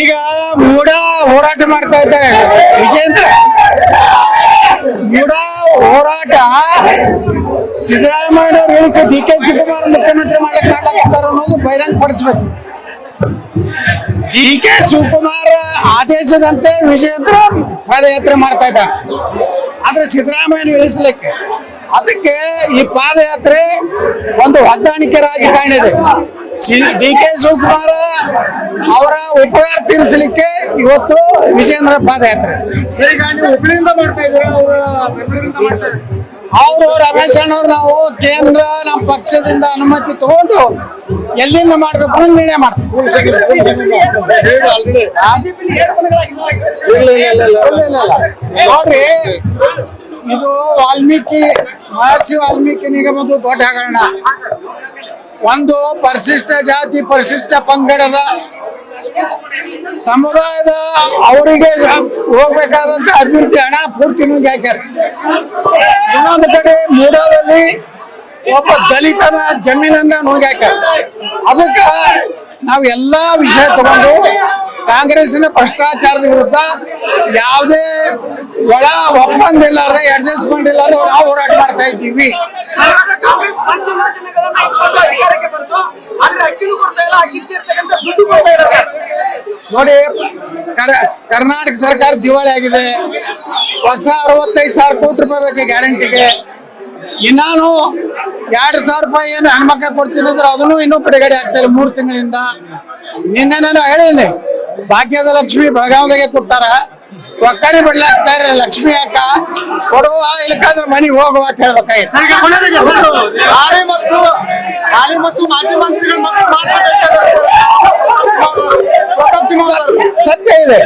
ಈಗ ಮೂಡ ಹೋರಾಟ ಮಾಡ್ತಾ ಇದ್ದಾರೆ. ವಿಜೇಂದ್ರ ಮೂಡ ಹೋರಾಟ ಸಿದ್ದರಾಮಯ್ಯನವರು ಇಳಿಸಿ ಡಿ ಕೆ ಶಿವಕುಮಾರ್ ಮುಖ್ಯಮಂತ್ರಿ ಮಾಡಕ್ ಮಾಡ್ಲಾಕತ್ತಾರ ಅನ್ನೋದು ಬಹಿರಂಗ ಪಡಿಸ್ಬೇಕು ಡಿ ಕೆ ಶಿವಕುಮಾರ್ ಆದೇಶದಂತೆ ವಿಜೇಂದ್ರ ಪಾದಯಾತ್ರೆ ಮಾಡ್ತಾ ಇದ್ದಾರೆ. ಆದ್ರೆ ಸಿದ್ದರಾಮಯ್ಯನ ಇಳಿಸ್ಲಿಕ್ಕೆ, ಅದಕ್ಕೆ ಈ ಪಾದಯಾತ್ರೆ ಒಂದು ಹೊಂದಾಣಿಕೆ ರಾಜಕಾರಣ ಇದೆ. ಡಿ ಕೆ ಶಿವಕುಮಾರ್ ಅವರ ಉಪಕಾರ ತೀರಿಸಲಿಕ್ಕೆ ಇವತ್ತು ವಿಜೇಂದ್ರ ಪಾದಯಾತ್ರೆ. ಅವರು ರಮೇಶ್ ಅಣ್ಣವ್ರು ನಾವು ಕೇಂದ್ರ ನಮ್ಮ ಪಕ್ಷದಿಂದ ಅನುಮತಿ ತಗೊಂಡು ಎಲ್ಲಿಂದ ಮಾಡ್ಬೇಕು ಅಂತ ನಿರ್ಣಯ ಮಾಡ್ತೀವಿ. ನೋಡ್ರಿ ಇದು ವಾಲ್ಮೀಕಿ ಮಹರ್ಷಿ ವಾಲ್ಮೀಕಿ ನಿಗಮದ ದೊಡ್ಡ ಹಗರಣ. ಒಂದು ಪರಿಶಿಷ್ಟ ಜಾತಿ, ಪರಿಶಿಷ್ಟ ಪಂಗಡದ ಸಮುದಾಯದ ಅವರಿಗೆ ಹೋಗ್ಬೇಕಾದಂತ ಅಭಿವೃದ್ಧಿ ಹಣ ಪೂರ್ತಿ ನಿಮ್ಗೆ ಹಾಕ್ಯಾರ. ಇನ್ನೊಂದು ಕಡೆ ಮೂಡಾದಲ್ಲಿ ಒಬ್ಬ ದಲಿತನ ಜಮೀನನ್ನ ನುಂಗಿ ಹಾಕ್ಯಾರ. ಅದಕ್ಕ ನಾವು ಎಲ್ಲಾ ವಿಷಯ ತಗೊಂಡು ಕಾಂಗ್ರೆಸ್ನ ಭ್ರಷ್ಟಾಚಾರದ ವಿರುದ್ಧ ಯಾವುದೇ ಒಳ ಒಪ್ಪಂದ ಇಲ್ಲಾರ್ದೆ ಅಡ್ಜಸ್ಟ್ಮೆಂಟ್ ಇಲ್ಲಾರ್ದೆ ನಾವು ಹೋರಾಟ ಮಾಡ್ತಾ ಇದ್ದೀವಿ. ಸರ್ಕಾರ ಪಂಚ ಪಂಚಯೋಜನೆಗಳನ್ನ ಇಟ್ಕೊಂಡು ಅಧಿಕಾರಕ್ಕೆ ಬಂತು ಆದ್ರೆ ಅಕ್ಕಿನೂ ಕೊಡ್ತಾ ಇಲ್ಲ ಅಕ್ಕಿ ಸೇರ್ತಕ್ಕಂಥ ದುಡ್ಡು ಕೊಡ್ತಾ ಇಲ್ಲ ನೋಡಿ, ಕರ- ಕರ್ನಾಟಕ ಸರ್ಕಾರ ದಿವಾಳಿ ಆಗಿದೆ. ಹೊಸ ಅರವತ್ತೈದು ಸಾವಿರ ಕೋಟಿ ರೂಪಾಯಿ ಬೇಕು ಗ್ಯಾರಂಟಿಗೆ. ಇನ್ನಾನು ಎರಡು ಸಾವಿರ ರೂಪಾಯಿ ಏನು ಹೆಣ್ಮಕ್ಳು ಕೊಡ್ತೀನಿ ಅಂದ್ರೆ ಅದನ್ನು ಇನ್ನೂ ಬಿಡುಗಡೆ ಆಗ್ತಾ ಮೂರು ತಿಂಗಳಿಂದ. ನಿನ್ನೆ ನಾನು ಹೇಳಿನಿ ಭಾಗ್ಯದ ಲಕ್ಷ್ಮಿ ಬೆಳಗಾವಿದಾಗೆ ಕೊಡ್ತಾರ? ಒಕ್ಕಣೆ ಬಿಡ್ಲಾಕ್ತಾ ಇರ ಲಕ್ಷ್ಮಿ ಅಕ್ಕ. ಕೊಡುವ ಇಲ್ಲಕಂದ್ರೆ ಮನೆಗೆ ಹೋಗುವ ಅಂತ ಹೇಳ್ಬೇಕಾಗಿತ್ತು ಹಾಲಿ ಮತ್ತು ಹಾಲಿ ಮತ್ತು ಮಾಜಿ ಮಂತ್ರಿಗಳ. ಸತ್ಯ ಇದೆ.